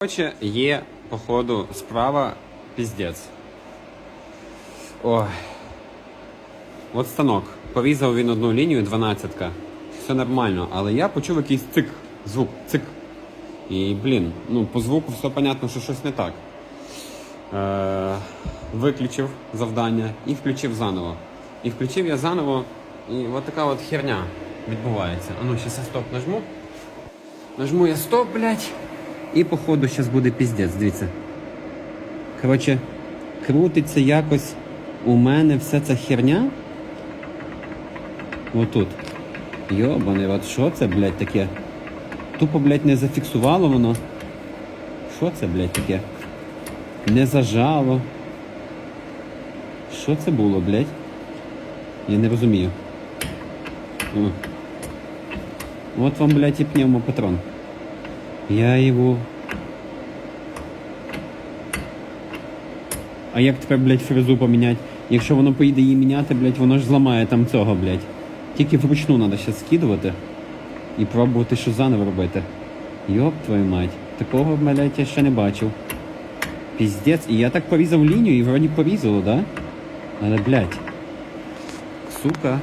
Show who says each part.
Speaker 1: Короче, є, походу, справа піздець. Ой. От станок. Порізав він одну лінію, 12-ка. Все нормально, але я почув якийсь цик, звук, цик. І, блін, ну, по звуку все понятно, що щось не так. Е, виключив завдання і включив заново. І включив я заново, і от така от херня відбувається. А ну, щас я стоп нажму. Нажму я стоп, блядь. І походу зараз буде піздець, дивіться. Коротше, крутиться якось у мене вся ця херня. Отут. Йобаний, от що це, блядь, таке? Тупо, блядь, не зафіксувало воно. Що це, блядь, таке? Не зажало. Що це було, блядь? Я не розумію. О. От вам, блядь, і пневмопатрон. Я його. А як тепер, блядь, фрезу поміняти? Якщо воно поїде її міняти, блядь, воно ж зламає там цього, блядь. Тільки вручну треба ще скидувати і пробувати що заново робити. Йоп твою мать. Такого, блядь, я ще не бачив. Піздець. І я так порізав лінію і вроді порізало, да? Але, блядь. Сука.